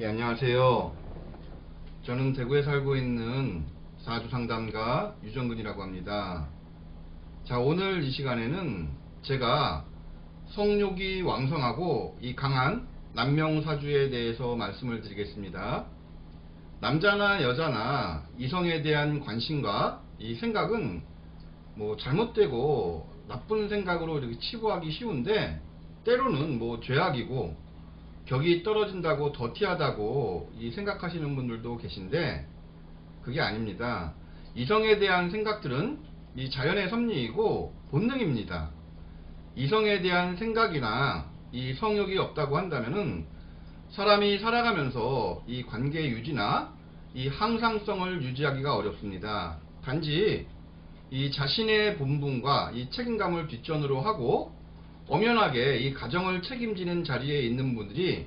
예, 안녕하세요. 저는 대구에 살고 있는 사주 상담가 유정근이라고 합니다. 자, 오늘 이 시간에는 제가 성욕이 왕성하고 이 강한 남명사주에 대해서 말씀을 드리겠습니다. 남자나 여자나 이성에 대한 관심과 이 생각은 뭐 잘못되고 나쁜 생각으로 이렇게 치부하기 쉬운데 때로는 뭐 죄악이고 격이 떨어진다고 더티하다고 이 생각하시는 분들도 계신데 그게 아닙니다. 이성에 대한 생각들은 이 자연의 섭리이고 본능입니다. 이성에 대한 생각이나 이 성욕이 없다고 한다면은 사람이 살아가면서 이 관계 유지나 이 항상성을 유지하기가 어렵습니다. 단지 이 자신의 본분과 이 책임감을 뒷전으로 하고 엄연하게 이 가정을 책임지는 자리에 있는 분들이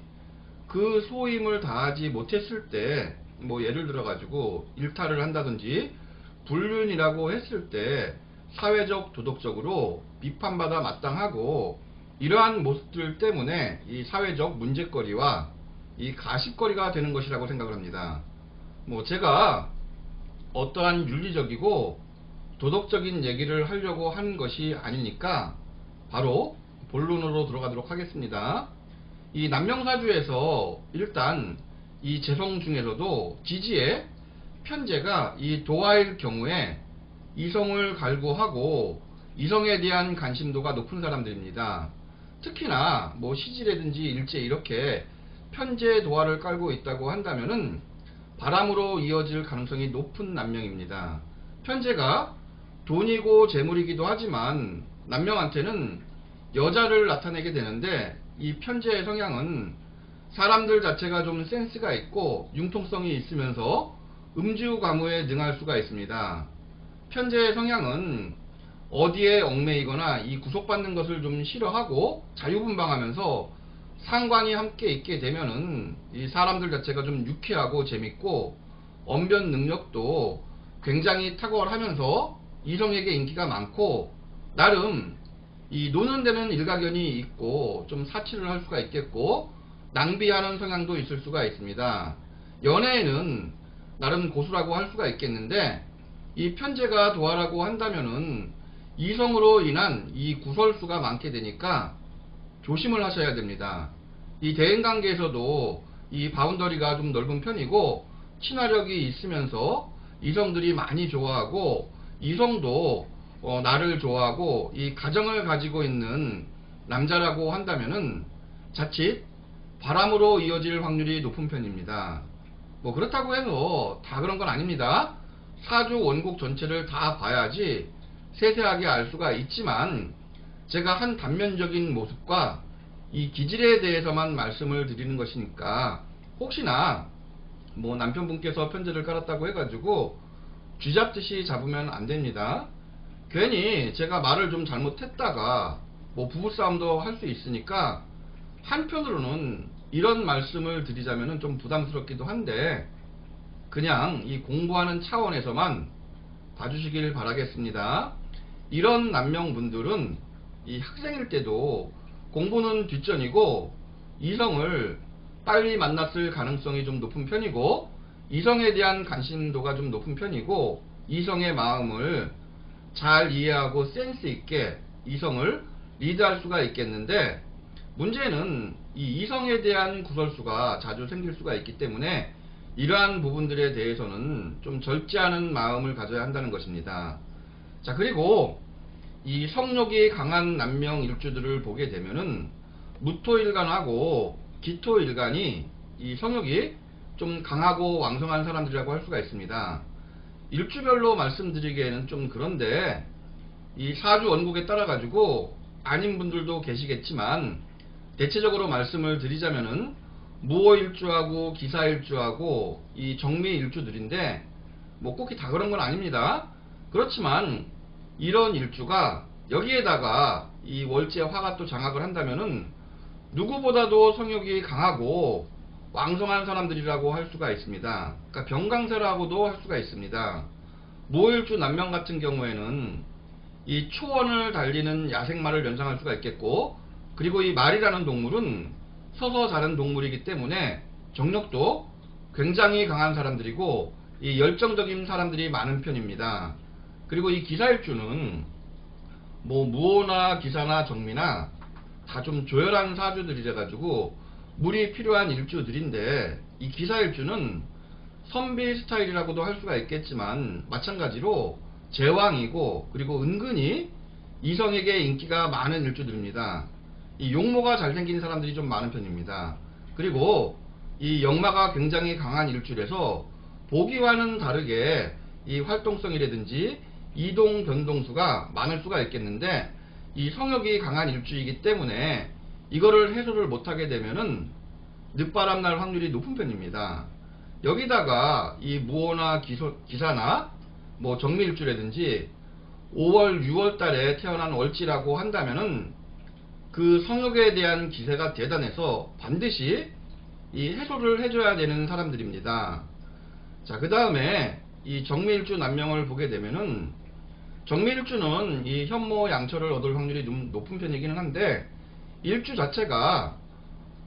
그 소임을 다하지 못했을 때 뭐 예를 들어 가지고 일탈을 한다든지 불륜이라고 했을 때 사회적 도덕적으로 비판받아 마땅하고 이러한 모습들 때문에 이 사회적 문제거리와 이 가십거리가 되는 것이라고 생각을 합니다. 뭐 제가 어떠한 윤리적이고 도덕적인 얘기를 하려고 한 것이 아니니까 바로 본론으로 들어가도록 하겠습니다. 이 남명사주에서 일단 이 재성 중에서도 지지의 편제가 이 도화일 경우에 이성을 갈구하고 이성에 대한 관심도가 높은 사람들입니다. 특히나 뭐 시지라든지 일제 이렇게 편제 도화를 깔고 있다고 한다면은 바람으로 이어질 가능성이 높은 남명입니다. 편제가 돈이고 재물이기도 하지만 남명한테는 여자를 나타내게 되는데 이 편제의 성향은 사람들 자체가 좀 센스가 있고 융통성이 있으면서 음주 가무에 능할 수가 있습니다. 편제의 성향은 어디에 얽매이거나 이 구속받는 것을 좀 싫어하고 자유분방하면서 상관이 함께 있게 되면은 이 사람들 자체가 좀 유쾌하고 재밌고 언변 능력도 굉장히 탁월하면서 이성에게 인기가 많고 나름 이 노는 데는 일가견이 있고 좀 사치를 할 수가 있겠고 낭비하는 성향도 있을 수가 있습니다. 연애에는 나름 고수라고 할 수가 있겠는데 이 편제가 도하라고 한다면은 이성으로 인한 이 구설수가 많게 되니까 조심을 하셔야 됩니다. 이 대인 관계에서도 이 바운더리가 좀 넓은 편이고 친화력이 있으면서 이성들이 많이 좋아하고 이성도 어, 나를 좋아하고 이 가정을 가지고 있는 남자라고 한다면은 자칫 바람으로 이어질 확률이 높은 편입니다. 뭐 그렇다고 해서 다 그런 건 아닙니다. 사주 원곡 전체를 다 봐야지 세세하게 알 수가 있지만 제가 한 단면적인 모습과 이 기질에 대해서만 말씀을 드리는 것이니까 혹시나 뭐 남편분께서 편지를 깔았다고 해가지고 쥐잡듯이 잡으면 안 됩니다. 괜히 제가 말을 좀 잘못했다가 뭐 부부싸움도 할 수 있으니까 한편으로는 이런 말씀을 드리자면 좀 부담스럽기도 한데 그냥 이 공부하는 차원에서만 봐주시길 바라겠습니다. 이런 남명분들은 이 학생일 때도 공부는 뒷전이고 이성을 빨리 만났을 가능성이 좀 높은 편이고 이성에 대한 관심도가 좀 높은 편이고 이성의 마음을 잘 이해하고 센스 있게 이성을 리드할 수가 있겠는데 문제는 이 이성에 대한 구설수가 자주 생길 수가 있기 때문에 이러한 부분들에 대해서는 좀 절제하는 마음을 가져야 한다는 것입니다. 자 그리고 이 성욕이 강한 남명 일주들을 보게 되면은 무토일간하고 기토일간이 이 성욕이 좀 강하고 왕성한 사람들이라고 할 수가 있습니다. 일주별로 말씀드리기에는 좀 그런데 이 사주 원국에 따라 가지고 아닌 분들도 계시겠지만 대체적으로 말씀을 드리자면은 무호일주하고 기사일주하고 이 정미일주들인데 뭐 꼭히 다 그런 건 아닙니다. 그렇지만 이런 일주가 여기에다가 이 월제 화가 또 장악을 한다면은 누구보다도 성욕이 강하고 왕성한 사람들이라고 할 수가 있습니다. 그러니까 병강세라고도 할 수가 있습니다. 모일주 남명 같은 경우에는 이 초원을 달리는 야생말을 연상할 수가 있겠고 그리고 이 말이라는 동물은 서서 자는 동물이기 때문에 정력도 굉장히 강한 사람들이고 이 열정적인 사람들이 많은 편입니다. 그리고 이 기사일주는 뭐 무호나 기사나 정미나 다 좀 조열한 사주들이라 가지고 물이 필요한 일주들인데 이 기사 일주는 선비 스타일이라고도 할 수가 있겠지만 마찬가지로 제왕이고 그리고 은근히 이성에게 인기가 많은 일주들입니다. 이 용모가 잘생긴 사람들이 좀 많은 편입니다. 그리고 이 역마가 굉장히 강한 일주라서 보기와는 다르게 이 활동성이라든지 이동 변동수가 많을 수가 있겠는데 이 성욕이 강한 일주이기 때문에 이거를 해소를 못하게 되면은 늦바람 날 확률이 높은 편입니다. 여기다가 이 무호나 기소, 기사나 뭐 정밀일주라든지 5월, 6월 달에 태어난 월지라고 한다면은 그 성욕에 대한 기세가 대단해서 반드시 이 해소를 해줘야 되는 사람들입니다. 자, 그 다음에 이 정밀일주 남명을 보게 되면은 정밀일주는 이 현모 양처를 얻을 확률이 좀 높은 편이기는 한데 일주 자체가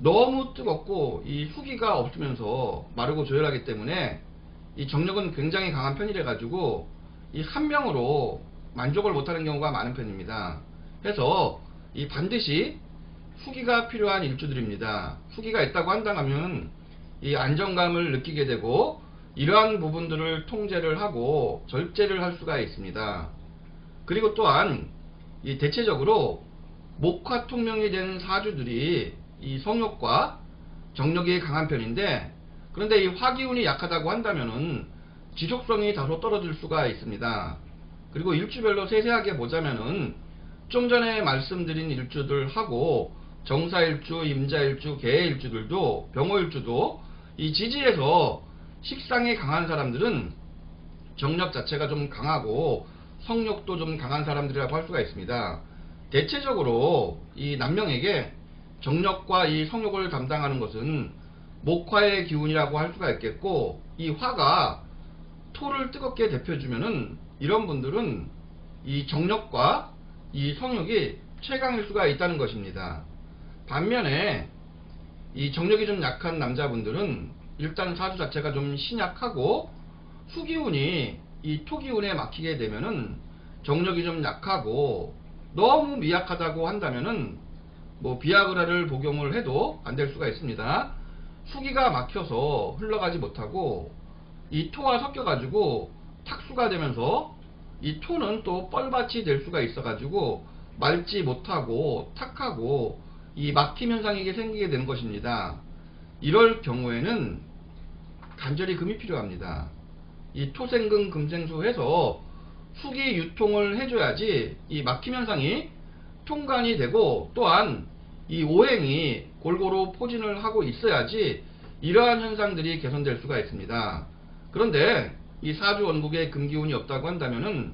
너무 뜨겁고 이 후기가 없으면서 마르고 조열하기 때문에 이 정력은 굉장히 강한 편이라 가지고 이 한 명으로 만족을 못하는 경우가 많은 편입니다. 해서 이 반드시 후기가 필요한 일주들입니다. 후기가 있다고 한다면 이 안정감을 느끼게 되고 이러한 부분들을 통제를 하고 절제를 할 수가 있습니다. 그리고 또한 이 대체적으로 목화 통명이 된 사주들이 이 성욕과 정력이 강한 편인데 그런데 이 화기운이 약하다고 한다면은 지속성이 다소 떨어질 수가 있습니다. 그리고 일주별로 세세하게 보자면은 좀 전에 말씀드린 일주들하고 정사일주, 임자일주, 개일주들도 병호일주도 이 지지에서 식상이 강한 사람들은 정력 자체가 좀 강하고 성욕도 좀 강한 사람들이라고 할 수가 있습니다. 대체적으로 이 남명에게 정력과 이 성욕을 담당하는 것은 목화의 기운이라고 할 수가 있겠고 이 화가 토를 뜨겁게 대표주면은 이런 분들은 이 정력과 이 성욕이 최강일 수가 있다는 것입니다. 반면에 이 정력이 좀 약한 남자분들은 일단 사주 자체가 좀 신약하고 수기운이 이 토기운에 막히게 되면은 정력이 좀 약하고 너무 미약하다고 한다면은 뭐 비아그라를 복용을 해도 안 될 수가 있습니다. 수기가 막혀서 흘러가지 못하고 이 토와 섞여 가지고 탁수가 되면서 이 토는 또 뻘밭이 될 수가 있어 가지고 맑지 못하고 탁하고 이 막힘 현상이 생기게 되는 것입니다. 이럴 경우에는 간절히 금이 필요합니다. 이 토생금 금생수 해서 수기 유통을 해줘야지 이 막힘 현상이 통관이 되고 또한 이 오행이 골고루 포진을 하고 있어야지 이러한 현상들이 개선될 수가 있습니다. 그런데 이 사주 원국에 금기운이 없다고 한다면은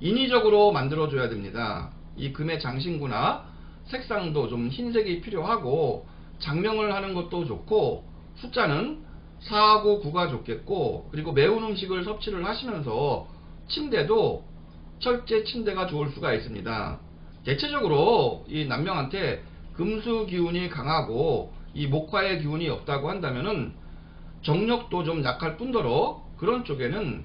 인위적으로 만들어줘야 됩니다. 이 금의 장신구나 색상도 좀 흰색이 필요하고 장명을 하는 것도 좋고 숫자는 4하고 9가 좋겠고 그리고 매운 음식을 섭취를 하시면서 침대도 철제 침대가 좋을 수가 있습니다. 대체적으로 이 남명한테 금수 기운이 강하고 이 목화의 기운이 없다고 한다면은 정력도 좀 약할 뿐더러 그런 쪽에는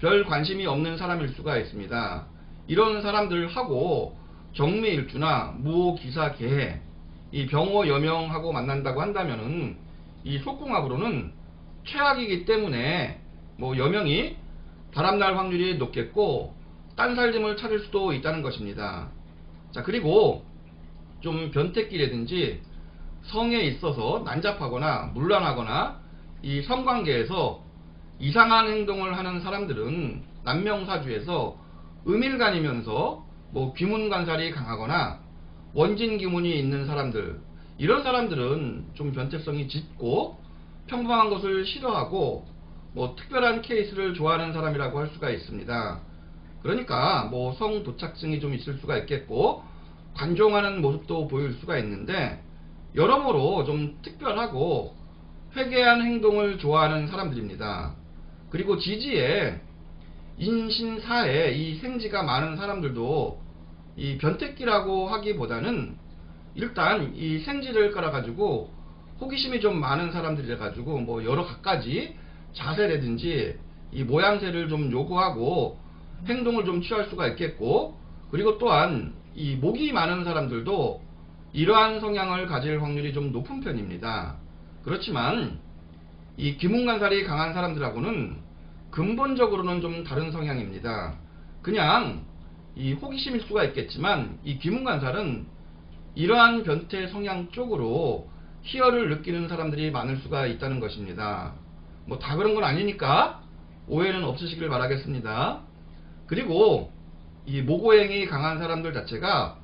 별 관심이 없는 사람일 수가 있습니다. 이런 사람들하고 정미일주나 무호기사 개해 이 병호 여명하고 만난다고 한다면은 이 속궁합으로는 최악이기 때문에 뭐 여명이 바람날 확률이 높겠고 딴 살림을 찾을 수도 있다는 것입니다. 자 그리고 좀 변태기라든지 성에 있어서 난잡하거나 물란하거나 이 성관계에서 이상한 행동을 하는 사람들은 남명사주에서 음일간이면서 뭐 귀문관살이 강하거나 원진기문이 있는 사람들 이런 사람들은 좀 변태성이 짙고 평범한 것을 싫어하고 뭐 특별한 케이스를 좋아하는 사람이라고 할 수가 있습니다. 그러니까 뭐 성도착증이 좀 있을 수가 있겠고 관종하는 모습도 보일 수가 있는데 여러모로 좀 특별하고 회개한 행동을 좋아하는 사람들입니다. 그리고 지지에 인신사에 이 생지가 많은 사람들도 이 변태기라고 하기보다는 일단 이 생지를 깔아가지고 호기심이 좀 많은 사람들이라 가지고 뭐 여러 갖가지 자세라든지 이 모양새를 좀 요구하고 행동을 좀 취할 수가 있겠고 그리고 또한 이 목이 많은 사람들도 이러한 성향을 가질 확률이 좀 높은 편입니다. 그렇지만 이 귀문관살이 강한 사람들하고는 근본적으로는 좀 다른 성향입니다. 그냥 이 호기심일 수가 있겠지만 이 귀문관살은 이러한 변태 성향 쪽으로 희열을 느끼는 사람들이 많을 수가 있다는 것입니다. 뭐 다 그런 건 아니니까 오해는 없으시길 바라겠습니다. 그리고 이 모고행이 강한 사람들 자체가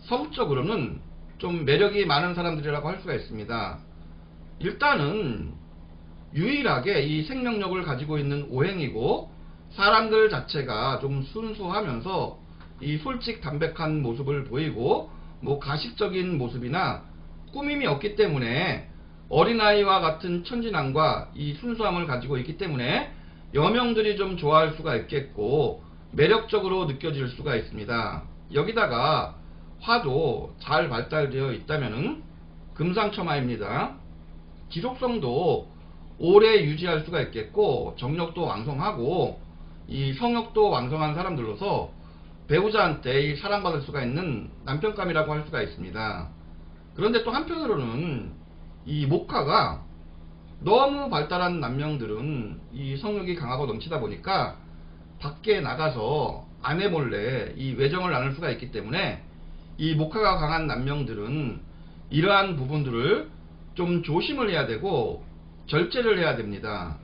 성적으로는 좀 매력이 많은 사람들이라고 할 수가 있습니다. 일단은 유일하게 이 생명력을 가지고 있는 오행이고 사람들 자체가 좀 순수하면서 이 솔직 담백한 모습을 보이고 뭐 가식적인 모습이나 꾸밈이 없기 때문에 어린아이와 같은 천진함과 이 순수함을 가지고 있기 때문에 여명들이 좀 좋아할 수가 있겠고 매력적으로 느껴질 수가 있습니다. 여기다가 화도 잘 발달되어 있다면은 금상첨화입니다. 지속성도 오래 유지할 수가 있겠고 정력도 왕성하고 이 성욕도 왕성한 사람들로서 배우자한테 이 사랑받을 수가 있는 남편감이라고 할 수가 있습니다. 그런데 또 한편으로는 이 목화가 너무 발달한 남명들은 이 성욕이 강하고 넘치다 보니까 밖에 나가서 아내 몰래 이 외정을 나눌 수가 있기 때문에 이 목화가 강한 남명들은 이러한 부분들을 좀 조심을 해야 되고 절제를 해야 됩니다.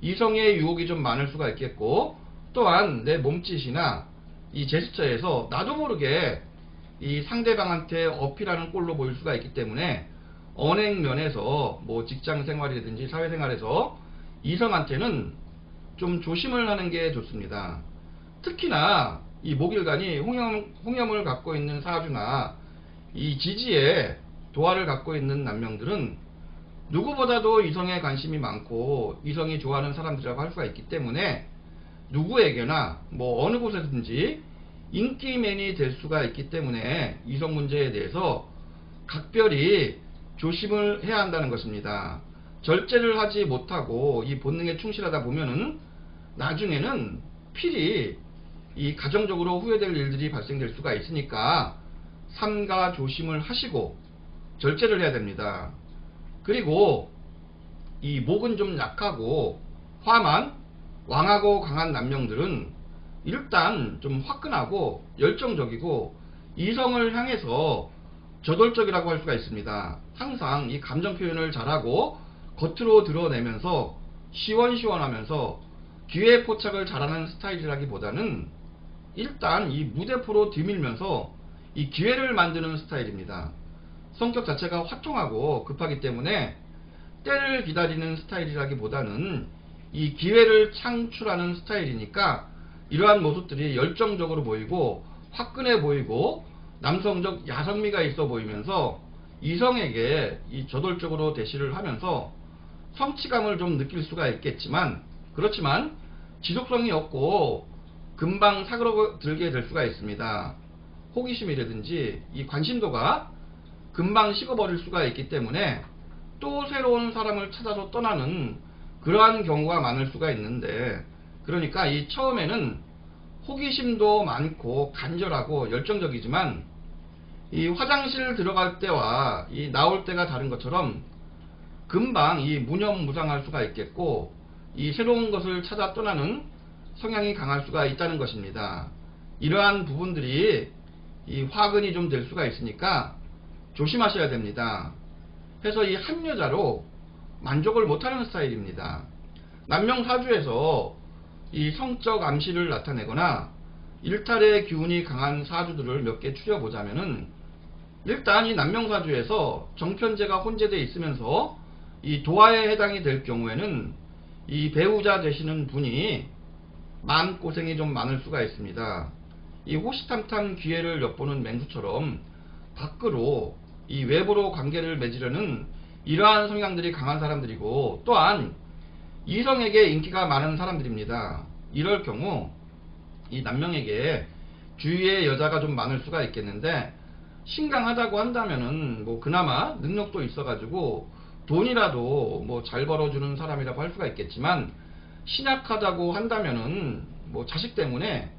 이성의 유혹이 좀 많을 수가 있겠고 또한 내 몸짓이나 이 제스처에서 나도 모르게 이 상대방한테 어필하는 꼴로 보일 수가 있기 때문에 언행 면에서 뭐 직장 생활이라든지 사회생활에서 이성한테는 좀 조심을 하는 게 좋습니다. 특히나 이 목일간이 홍염, 홍염을 갖고 있는 사주나 이 지지에 도화를 갖고 있는 남명들은 누구보다도 이성에 관심이 많고 이성이 좋아하는 사람들이라고 할 수가 있기 때문에 누구에게나 뭐 어느 곳에든지 인기맨이 될 수가 있기 때문에 이성 문제에 대해서 각별히 조심을 해야 한다는 것입니다. 절제를 하지 못하고 이 본능에 충실하다 보면은 나중에는 필히 이 가정적으로 후회될 일들이 발생될 수가 있으니까 삼가 조심을 하시고 절제를 해야 됩니다. 그리고 이 목은 좀 약하고 화만 왕하고 강한 남명들은 일단 좀 화끈하고 열정적이고 이성을 향해서 저돌적이라고 할 수가 있습니다. 항상 이 감정 표현을 잘하고 겉으로 드러내면서 시원시원하면서 뒤에 포착을 잘하는 스타일이라기보다는 일단 이 무대포로 뒤밀면서 이 기회를 만드는 스타일입니다. 성격 자체가 화통하고 급하기 때문에 때를 기다리는 스타일이라기보다는 이 기회를 창출하는 스타일이니까 이러한 모습들이 열정적으로 보이고 화끈해 보이고 남성적 야성미가 있어 보이면서 이성에게 이 저돌적으로 대시를 하면서 성취감을 좀 느낄 수가 있겠지만 그렇지만 지속성이 없고 금방 사그러들게 될 수가 있습니다. 호기심이라든지 이 관심도가 금방 식어버릴 수가 있기 때문에 또 새로운 사람을 찾아서 떠나는 그러한 경우가 많을 수가 있는데 그러니까 이 처음에는 호기심도 많고 간절하고 열정적이지만 이 화장실 들어갈 때와 이 나올 때가 다른 것처럼 금방 이 무념무상할 수가 있겠고 이 새로운 것을 찾아 떠나는 성향이 강할 수가 있다는 것입니다. 이러한 부분들이 이 화근이 좀 될 수가 있으니까 조심하셔야 됩니다. 해서 이 한 여자로 만족을 못하는 스타일입니다. 남명사주에서 이 성적 암시를 나타내거나 일탈의 기운이 강한 사주들을 몇 개 추려보자면은 일단 이 남명사주에서 정편제가 혼재되어 있으면서 이 도화에 해당이 될 경우에는 이 배우자 되시는 분이 마음고생이 좀 많을 수가 있습니다. 이 호시탐탐 기회를 엿보는 맹수처럼 밖으로 이 외부로 관계를 맺으려는 이러한 성향들이 강한 사람들이고 또한 이성에게 인기가 많은 사람들입니다. 이럴 경우 이 남명에게 주위에 여자가 좀 많을 수가 있겠는데 신강하다고 한다면은 뭐 그나마 능력도 있어가지고 돈이라도 뭐 잘 벌어주는 사람이라고 할 수가 있겠지만 신약하다고 한다면은 뭐 자식 때문에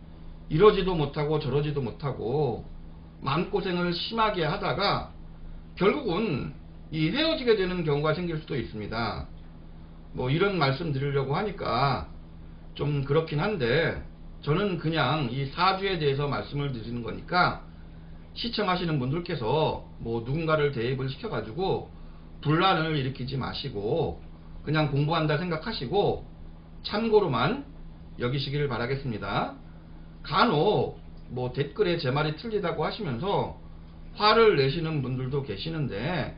이러지도 못하고 저러지도 못하고 마음고생을 심하게 하다가 결국은 이 헤어지게 되는 경우가 생길 수도 있습니다. 뭐 이런 말씀 드리려고 하니까 좀 그렇긴 한데 저는 그냥 이 사주에 대해서 말씀을 드리는 거니까 시청하시는 분들께서 뭐 누군가를 대입을 시켜가지고 분란을 일으키지 마시고 그냥 공부한다 생각하시고 참고로만 여기시기를 바라겠습니다. 간혹 뭐 댓글에 제 말이 틀리다고 하시면서 화를 내시는 분들도 계시는데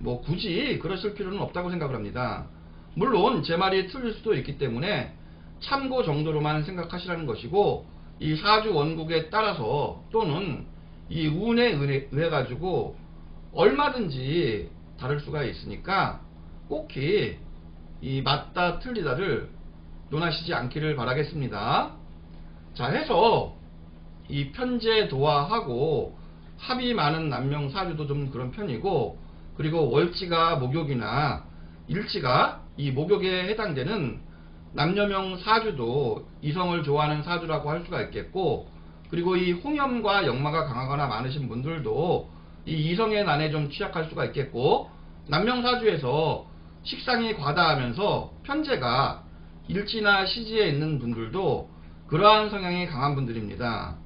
뭐 굳이 그러실 필요는 없다고 생각을 합니다. 물론 제 말이 틀릴 수도 있기 때문에 참고 정도로만 생각하시라는 것이고 이 사주 원국에 따라서 또는 이 운에 의해, 가지고 얼마든지 다를 수가 있으니까 꼭히 이 맞다 틀리다를 논하시지 않기를 바라겠습니다. 자 해서 이 편제 도화하고 합이 많은 남명 사주도 좀 그런 편이고 그리고 월지가 목욕이나 일지가 이 목욕에 해당되는 남녀명 사주도 이성을 좋아하는 사주라고 할 수가 있겠고 그리고 이 홍염과 역마가 강하거나 많으신 분들도 이 이성의 난에 좀 취약할 수가 있겠고 남명 사주에서 식상이 과다하면서 편제가 일지나 시지에 있는 분들도 그러한 성향이 강한 분들입니다.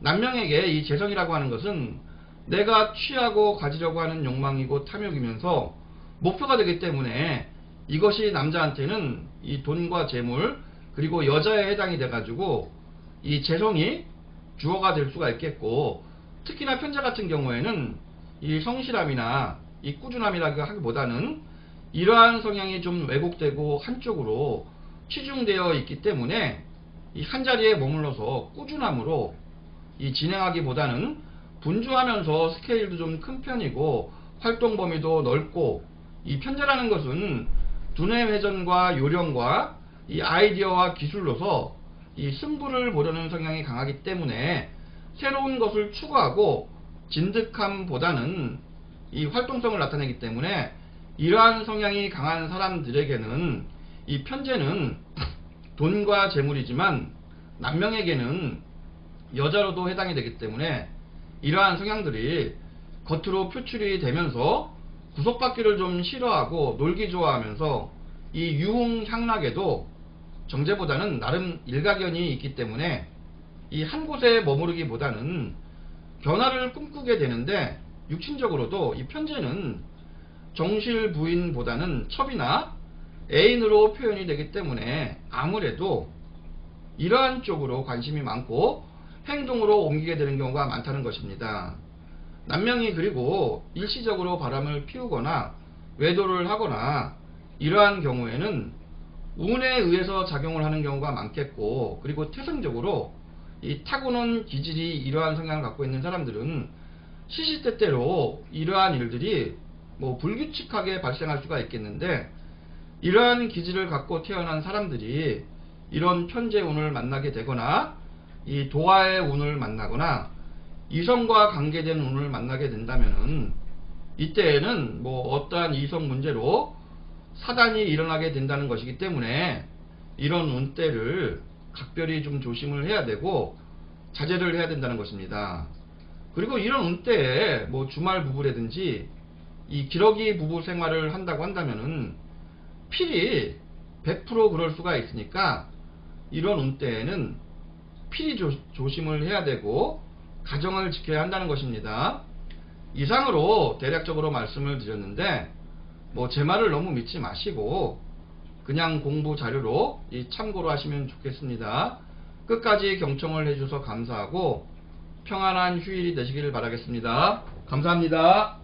남명에게 이 재성이라고 하는 것은 내가 취하고 가지려고 하는 욕망이고 탐욕이면서 목표가 되기 때문에 이것이 남자한테는 이 돈과 재물 그리고 여자에 해당이 돼가지고 이 재성이 주어가 될 수가 있겠고 특히나 편자 같은 경우에는 이 성실함이나 이 꾸준함이라고 하기보다는 이러한 성향이 좀 왜곡되고 한쪽으로 치중되어 있기 때문에 이 한 자리에 머물러서 꾸준함으로 이 진행하기보다는 분주하면서 스케일도 좀 큰 편이고 활동 범위도 넓고 이 편자라는 것은 두뇌 회전과 요령과 이 아이디어와 기술로서 이 승부를 보려는 성향이 강하기 때문에 새로운 것을 추구하고 진득함보다는 이 활동성을 나타내기 때문에 이러한 성향이 강한 사람들에게는 이 편제는 돈과 재물이지만 남명에게는 여자로도 해당이 되기 때문에 이러한 성향들이 겉으로 표출이 되면서 구속받기를 좀 싫어하고 놀기 좋아하면서 이 유흥 향락에도 정제보다는 나름 일가견이 있기 때문에 이 한 곳에 머무르기보다는 변화를 꿈꾸게 되는데 육친적으로도 이 편제는 정실 부인보다는 첩이나 애인으로 표현이 되기 때문에 아무래도 이러한 쪽으로 관심이 많고 행동으로 옮기게 되는 경우가 많다는 것입니다. 남명이 그리고 일시적으로 바람을 피우거나 외도를 하거나 이러한 경우에는 운에 의해서 작용을 하는 경우가 많겠고 그리고 태생적으로 이 타고난 기질이 이러한 성향을 갖고 있는 사람들은 시시때때로 이러한 일들이 뭐 불규칙하게 발생할 수가 있겠는데 이러한 기질을 갖고 태어난 사람들이 이런 편재 운을 만나게 되거나 이 도화의 운을 만나거나 이성과 관계된 운을 만나게 된다면은 이때에는 뭐 어떠한 이성 문제로 사단이 일어나게 된다는 것이기 때문에 이런 운때를 각별히 좀 조심을 해야 되고 자제를 해야 된다는 것입니다. 그리고 이런 운때에 뭐 주말 부부라든지 이 기러기 부부 생활을 한다고 한다면은 필히 100% 그럴 수가 있으니까 이런 운때에는 필히 조, 조심을 해야 되고 가정을 지켜야 한다는 것입니다. 이상으로 대략적으로 말씀을 드렸는데 뭐 제 말을 너무 믿지 마시고 그냥 공부 자료로 이 참고로 하시면 좋겠습니다. 끝까지 경청을 해주셔서 감사하고 평안한 휴일이 되시기를 바라겠습니다. 감사합니다.